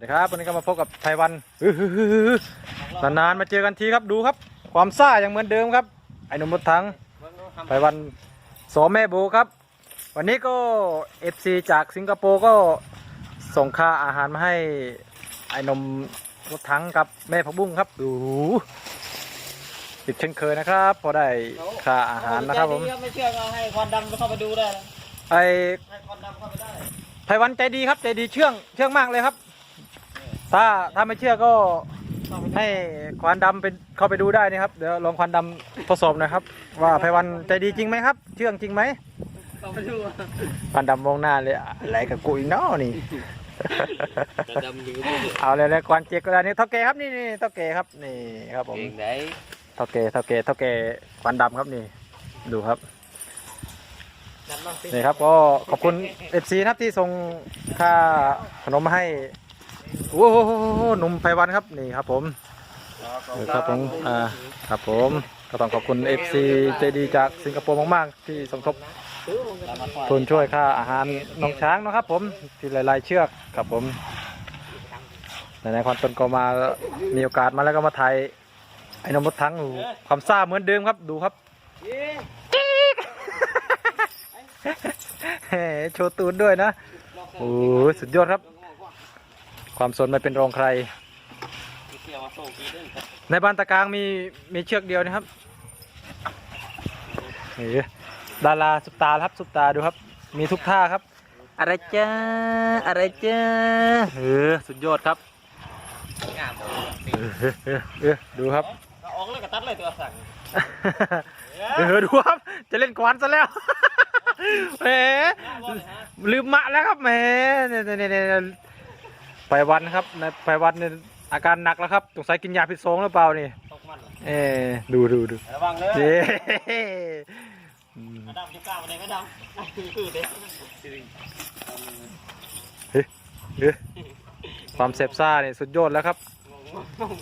นะครับวันนี้ก็มาพบกับไทยวันนานๆมาเจอกันทีครับดูครับ ความซ่าอยังเหมือนเดิมครับ ไอ้หนุ่มรถถังไทยวันสอแม่โบครับ วันนี้ก็ FC จากสิงคโปร์ก็ส่งค่าอาหารมาให้ไอ้หนมรถถังกับแม่ผักบุ้งครับดูติดเช่นเคยนะครับ พอได้ค่าอาหารนะครับผมไม่เชื่อก็ให้ควันดำเข้าไปดูได้ไอ้ควันดำเข้าไปได้ไทยวันใจดีครับใจดีเชื่องเชื่องมากเลยครับ ถ้าถ้าไม่เชื่อก็ให้ควานดำเป็นเข้าไปดูได้นะครับ เดี๋ยวลองควานดำทดสอบหนะครับ ว่าไพวันใจดีจริงไหมครับ เชื่องจริงไหมเข้าไปดูควานดำมองหน้าเลยอะไรกับกูอีกเนาะนี่ดำดูเอาเลยเลยควานเจ๊กก็ได้นี่เท่าแกครับนี่นี่เท่าแกครับนี่ครับผมเองไหนเท่าแกเท่าแกเท่าแกควานดำครับนี่ ดูครับ ดำบ้างสิ นี่ครับก็ขอบคุณเอฟซีนะครับที่ส่งค่าขนมมาให้ โอ้โหหนุ่มไพวันครับนี่ครับผมเออครับผมอ่าครับผมก็ต้องขอบคุณเอฟซีใจดีจากสิงคโปร์มากๆ ที่สมทบทุนช่วยค่าอาหารน้องช้างนะครับ ผมที่หลายๆเชือกครับผมในในควันตนก็มามีโอกาสมาแล้วก็มาถ่ายไอ้นมรถทั้งอยู่ความซ่าเหมือนเดิมครับดูครับแหมโชว์ตูนด้วยนะโอ้ยสุดยอดครับ ความสนไม่เป็นรองใครเกี่ยวมาโซ่กีด้วยในบ้านตะกลางมีมีเชือกเดียวนะครับนี่ดาราสุปตาครับสุปตาดูครับ มีทุกท่าครับ อะไรจ้าอะไรจ้าเออสุดยอดครับงามเออเออเออเออดูครับออกเลยก็ตัดเลยตัวสั่งเออดูครับ จะเล่นกวานซะแล้วแหมลืมมะแล้วครับแหมเนี่ยเนี่ยเนี่ยเนี่ย ไปวันครับในไปวันเนี่ยอาการหนักแล้วครับสงสัยกินยาพิษสงหรือเปล่านี่ตกมันเออดูดูดูระวังเลยเย้อืมดำจุก้ามาได้ก็ดำคือเด็กเอ๊ะความเซฟซ่าเนี่ยสุดยอดแล้วครับ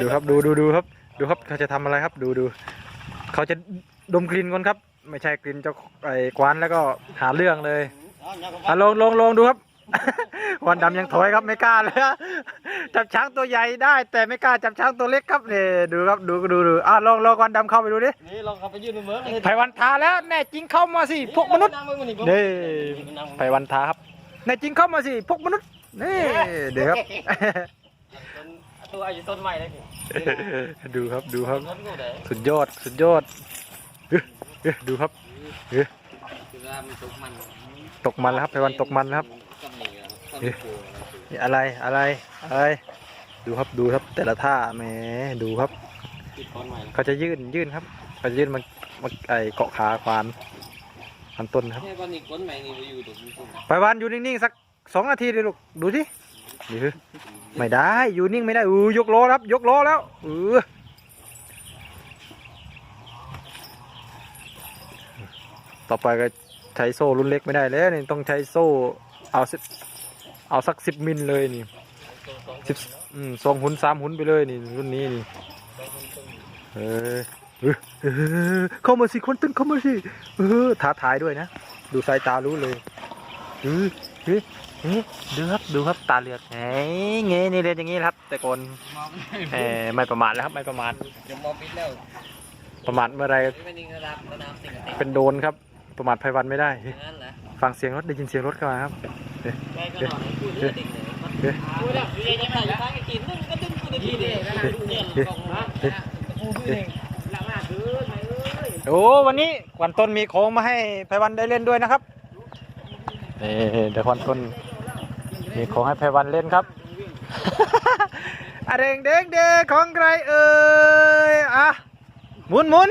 ดูครับดูดูดูครับ ดูครับเขาจะทำอะไรครับ ดูดูเขาจะดมกลิ่นก่อนครับ ไม่ใช่กลิ่นเจ้าไอ้กวานแล้วก็หาเรื่องเลยอะลองลองลองดูครับ ควันดำยังถอยครับไม่กล้าเลยอะจับช้างตัวใหญ่ได้ แต่ไม่กล้าจับช้างตัวเล็กครับนี่ดูครับดูดูดูอะลองลองควันดำเข้าไปดูดินี่ลองเข้าไปยืนในเมืองไผ่วันทาแล้วแน่จริงเข้ามาสิพวกมนุษย์นี่ไผ่วันทาครับแน่จริงเข้ามาสิพวกมนุษย์นี่เดี๋ยวครับตัวอายุต้นใหม่เลยพี่ดูครับดูครับต้นกูเด้สุดยอดสุดยอดเอ้ยเอ้ยดูครับเอ้ยคือว่ามันตกมันตกมันแล้วครับไพวันตกมันแล้วครับกับ นี่ครับนี่อะไรอะไรอะไร ดูครับดูครับแต่ละท่าแหมดูครับติดต้นใหม่เขาจะยื่นยื่นครับเขาจะยื่นมามาไอเกาะขาควานอันต้นครับแค่ก้อนนี้ก้นใหม่นี่ไปอยู่ตรงนี้ไพวันอยู่นิ่งๆสักสองนาทีเลยลูกดูสิเดี๋ยวไม่ได้อยู่นิ่งไม่ได้อือยกล้อครับ ยกล้อแล้วอือต่อไปก็ใช้โซ่รุ่นเล็กไม่ได้แล้วนี่ต้องใช้โซ่เอาสิบ เอาสักสิบมิลเลยนี่สิบอืมสองหุ่นสามหุ่นไปเลยนี่รุ่นนี้นี่เออเออเออเข้ามาสิคนตึ้นเข้ามาสิเออท้าทายด้วยนะ ดูสายตารู้เลยเออเฮ้ยเฮ้ยดูครับดูครับตาเหลือกไงเงี้ยนี่เรียนอย่างงี้ครับ แต่ก่อนมองเออไม่ประมาทแล้วครับไม่ประมาทจะมองปิดแล้วประมาทเมื่อไรไม่นิ่งระดับระดับสิ่งติดเป็นโดนครับ ประมาทไพวันไม่ได้เฮ้ยนั่นแหละฟังเสียงรถได้ยินเสียงรถเข้ามาครับ โอ้วันนี้ควันต้นมีของมาให้ไพวันได้เล่นด้วยนะครับนี่เดี๋ยวควันต้นมีของให้ไพวันเล่นครับอะเด้งเด้งเด้งของใครเอ่ยอะหมุนหมุน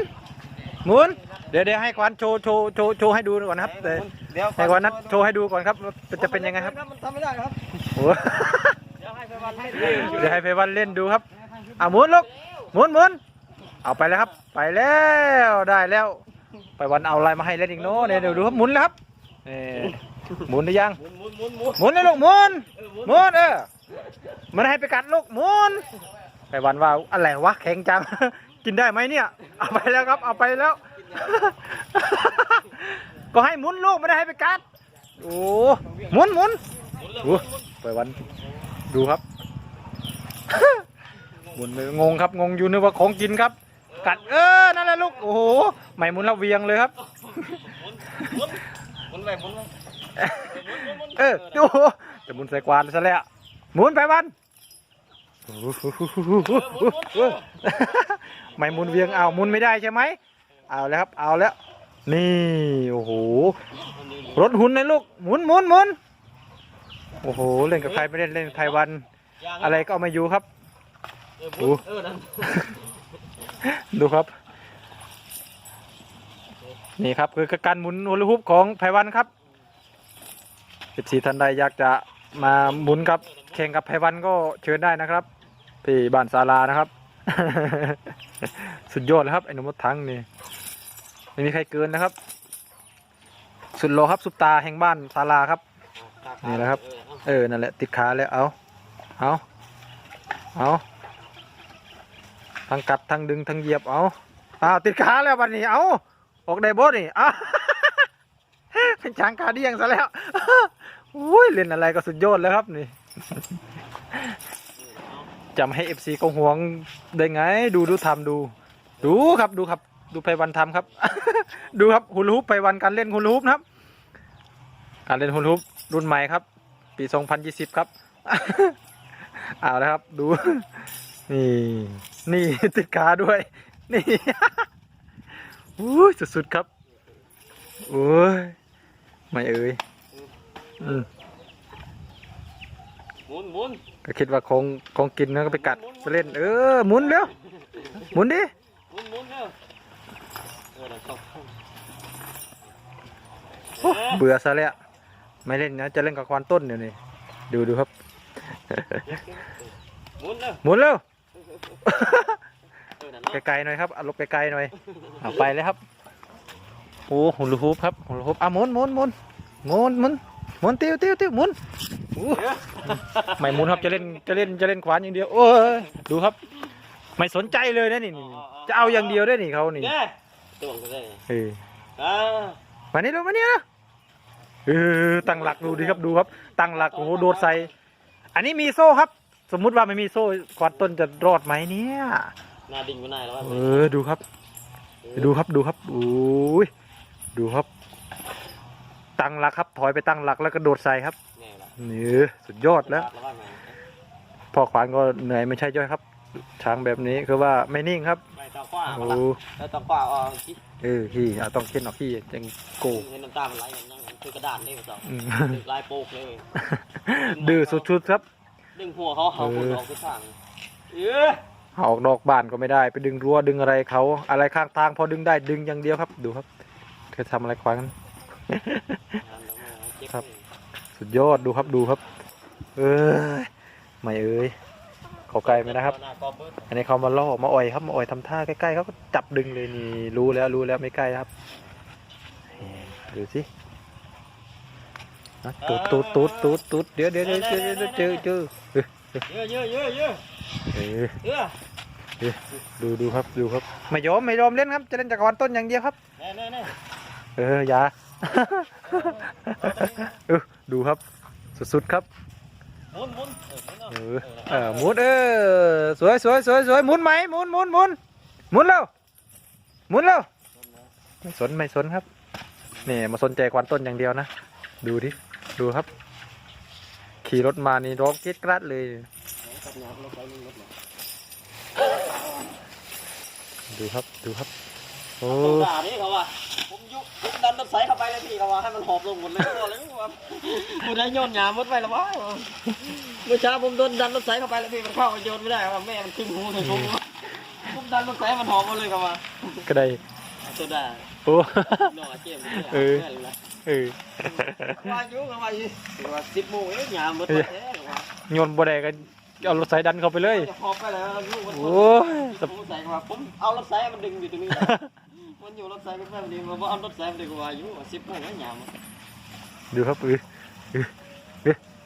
หมุน เดี๋ยวเดี๋ยวให้ควันโชว์โชว์โชว์โชว์ให้ดูก่อนนะครับเดี๋ยวเดี๋ยวให้ควันนัดโชว์ให้ดูก่อนครับว่าจะเป็นยังไงครับมันทำไม่ได้ครับโอ้เดี๋ยวให้ไปวันให้เดี๋ยวให้ไพวันเล่นดูครับอะหมุนลูกหมุนหมุนเอาไปแล้วครับ ไปแล้วได้แล้วไพวันเอาอะไรมาให้เล่นอีกเนาะเนี่ยเดี๋ยวดูครับหมุนแล้วครับนี่หมุนหรือยังหมุนหมุนหมุนหมุนหมุนเลยลูกหมุนหมุนเออมันให้ไปกัดลูกหมุนไพวันว่าอะไรวะแข็งจังกินได้ไหมเนี่ย เอาไปแล้วครับ เอาไปแล้ว ก็ให้หมุนลูกไม่ได้ให้ไปกัดโอ้หมุนหมุนโอ้ไพวันดูครับหมุนไปงงครับงงอยู่นึกว่าของกินครับ กัดเออนั่นแหละลูกโอ้โหไม่หมุนแล้วเวียงเลยครับหมุนไปหมุนเออดูจะหมุนใส่กวานซะแล้วหมุนไปวันไม่หมุนเวียงเอาหมุนไม่ได้ใช่ไหม เอาแล้วครับ เอาแล้ว นี่ โอ้โห รถหุ่นเลยลูก หมุนหมุนหมุนโอ้โห เล่นกับใครไม่เล่นเล่นกับใครวัน อะไรก็เอามาอยู่ครับเออหมุนเออนั่นดูครับ นี่ครับคือการหมุนฮูลาฮูปของไพวันครับสิบสี่ท่านใดอยากจะมาหมุนกับแข่งกับไพวันก็เชิญได้นะครับ ที่บ้านศาลานะครับ สุดยอดเลยครับไอ้หนุ่มรถถังนี่ไม่มีใครเกินนะครับ สุดโลครับสุปตาแห่งบ้านศาลาครับ นี่แหละครับ เออนั่นแหละติดขาแล้วเอาเอาเอาทั้งกัดทั้งดึงทั้งเหยียบเอาอ้าวติดขาแล้วบัดนี้เอาออกได้บดนี่อ้าเป็นช้างขาเดียงซะแล้วอุ้ยเล่นอะไรก็สุดยอดแล้วครับนี่ จำให้เอฟซีก็ห่วงได้ไง ดูดูทำดู ดูครับดูครับ ดูไพวันทำครับ ดูครับฮูลาฮูปไพวันการเล่นฮูลาฮูปนะครับ การเล่นฮูลาฮูปรุ่นใหม่ครับ ปี 2020 ครับเอาแล้วครับดู นี่ นี่ติดขาด้วย นี่อุ้ยสุดๆครับโอ้ยไม่เอ่ยอืม หมุนหมุนก็คิดว่าของของกินนะก็ไปกัดไปเล่น เออหมุนเร็วหมุนดิหมุนหมุนเร็วเออนั่นเข้าโอ้เบื่อซะแล้วไม่เล่นนะจะเล่นกับควานต้นเดี๋ยวนี้ดูดูครับหมุนเร็วหมุนเร็วเออนั่นเนาะไกลๆหน่อยครับเอาลบไกลๆหน่อยเอาไปเลยครับโอ้หุ่นลูกฮูปครับหุ่นลูกฮูปอะหมุนหมุนหมุนหมุนหมุน หมุนติ้วติ้วติ้วหมุนโอ้ไม่หมุนครับจะเล่นจะเล่นจะเล่นขวานอย่างเดียวโอ้ยดูครับ ไม่สนใจเลยนะนี่นี่จะเอาอย่างเดียวได้นี่เขานี่เด้ตัวมันก็ได้เอออ่ามานี่ดูมานี่นะเออตั้งหลักดูดิครับดูครับ ตั้งหลักโอ้โหโดดใส่อันนี้มีโซ่ครับ สมมุติว่าไม่มีโซ่ควานต้นจะรอดไหมเนี่ย หน้าดิ่งก็น่าแล้วว่าเออดูครับ ดูครับดูครับโอ้ยดูครับ ตั้งหลักครับ ถอยไปตั้งหลักแล้วก็โดดใส่ครับแน่ละนี่สุดยอดแล้วแล้วว่าไงพ่อขวานก็เหนื่อยไม่ใช่ย่อยครับ ช้างแบบนี้คือว่าไม่นิ่งครับไม่ต้องคว้าโอ้เอาละแล้วต้องคว้าเอาคิดเออพี่อะต้องเค้นออกพี่จังโกเห็นน้ำตามันไหลอย่างนั้นคือกระดานนี่มันสองอืมลายโปกเลยดื้อสุดๆครับ ดึงหัวเขาเขาเอคนอออกคือทางเออออกนอกบ้านก็ไม่ได้ ไปดึงรั้วดึงอะไรเขาอะไรข้างทางพอดึงได้ดึงอย่างเดียวครับ ดูครับเคยทำอะไรขวางกัน ครับ สุดยอดดูครับดูครับ เอ้ยไม่เอ้ยขอไกลไหมนะครับ อันนี้เขามาล่อมาอ่อยครับมาอ่อยทำท่าใกล้ๆเขาก็จับดึงเลยนี่รู้แล้วรู้แล้วไม่ใกล้ครับดูสิอะตูดตูดตูดตูดตูดเดี๋ยวเดี๋ยวเดี๋ยวเจอเจอเจอเจอเยอะเยอะเยอะเยอะเออเยอะดูดูครับดูครับไม่ยอมไม่ยอมเล่นครับ จะเล่นจักรวาลต้นอย่างเดียวครับแน่แน่แน่เอออย่า เออดูครับ สุดๆครับหมุนหมุนเออหมุนเอาเออเออหมุนเออสวยสวยสวยสวยหมุนไหมหมุนหมุนหมุนหมุนเร็วหมุนเร็วไม่สนไม่สนครับนี่มาสนใจควันต้นอย่างเดียวนะดูดิดูครับ ขี่รถมานี่ร้องกรีดกราดเลยดูครับดูครับโอ้ ตัวด่านี่เขาว่าผมยุบผมดันรถไฟเข้าไปเลยพี่เขาว่าให้มันหอบลงหมดเลยตัวเลยว่าคุณได้โยนหยามมดไปแล้ววะเมื่อเช้าผมโดนดันรถไฟเข้าไปแล้วพี่มันเข้าโยนไม่ได้ว่าแม่มันขึ้นหูเลยผมผมดันรถไฟมันหอบหมดเลยเขาว่าก็ได้ตัวด่าโอ้น้องอาเจมส์เออเออว่าอยู่เขาว่าอยู่ว่าสิบโมงเอ๊ะหยามมดไปแท้ว่าโยนบ่ได้ก็เอารถไถดันเข้าไปเลยจะหอบไปแล้วลูกมันโอ้ยผมใส่ว่าผมเอารถไฟมันดึงอยู่ตรงนี้มัน อยู่รถไฟเป็นแบบนี้มันเอารถไฟมันดึงว่าอยู่สิบโมงแล้วหยามดูครับเออ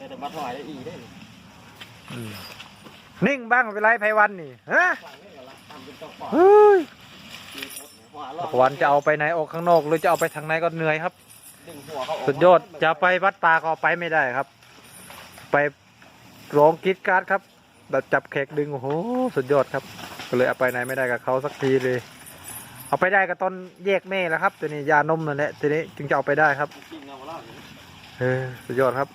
แต่มาถอยได้อีได้อืมนิ่งบ้างไม่เป็นไรไพวันนี่ฮะฟังนี่ก็รักทำเป็นต้องปล่อยเฮ้ยหัวเราไพวันจะเอาไปไหนออกข้างนอก หรือจะเอาไปทางไหนก็เหนื่อยครับดึงหัวเขาสุดยอดจะไปวัดป่าก็เอาไปไม่ได้ครับ ไปร้องกรีดกราร์ดครับแบบจับแขกดึงโอ้โหสุดยอดครับ ก็เลยเอาไปไหนไม่ได้กับเขาสักทีเลย เอาไปได้ก็ตอนแยกแม่แล้วครับตัวนี้ยานมนั่นแหละทีนี้จึงจะเอาไปได้ครับเออสุดยอดครับ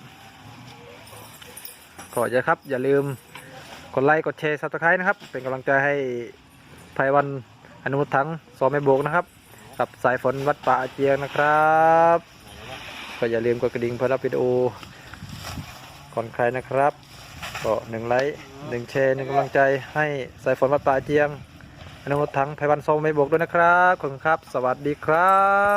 ก็อย่าครับ อย่าลืมกดไลค์กดแชร์ซับสไครต์นะครับ เป็นกำลังใจให้ไพวันอนุมุตถังซอมไม่โบกนะครับ กับสายฝนวัดป่าอาเจียงนะครับก็อย่าลืมกดกระดิ่งเพื่อรับวิดีโอก่อนใครนะครับ ก็หนึ่งไลค์หนึ่งแชร์หนึ่งกำลังใจให้สายฝนวัดป่าอาเจียง อนุมุตถังไพวันซไม่บวกด้วยนะครับขอบคุณครับ สวัสดีครับ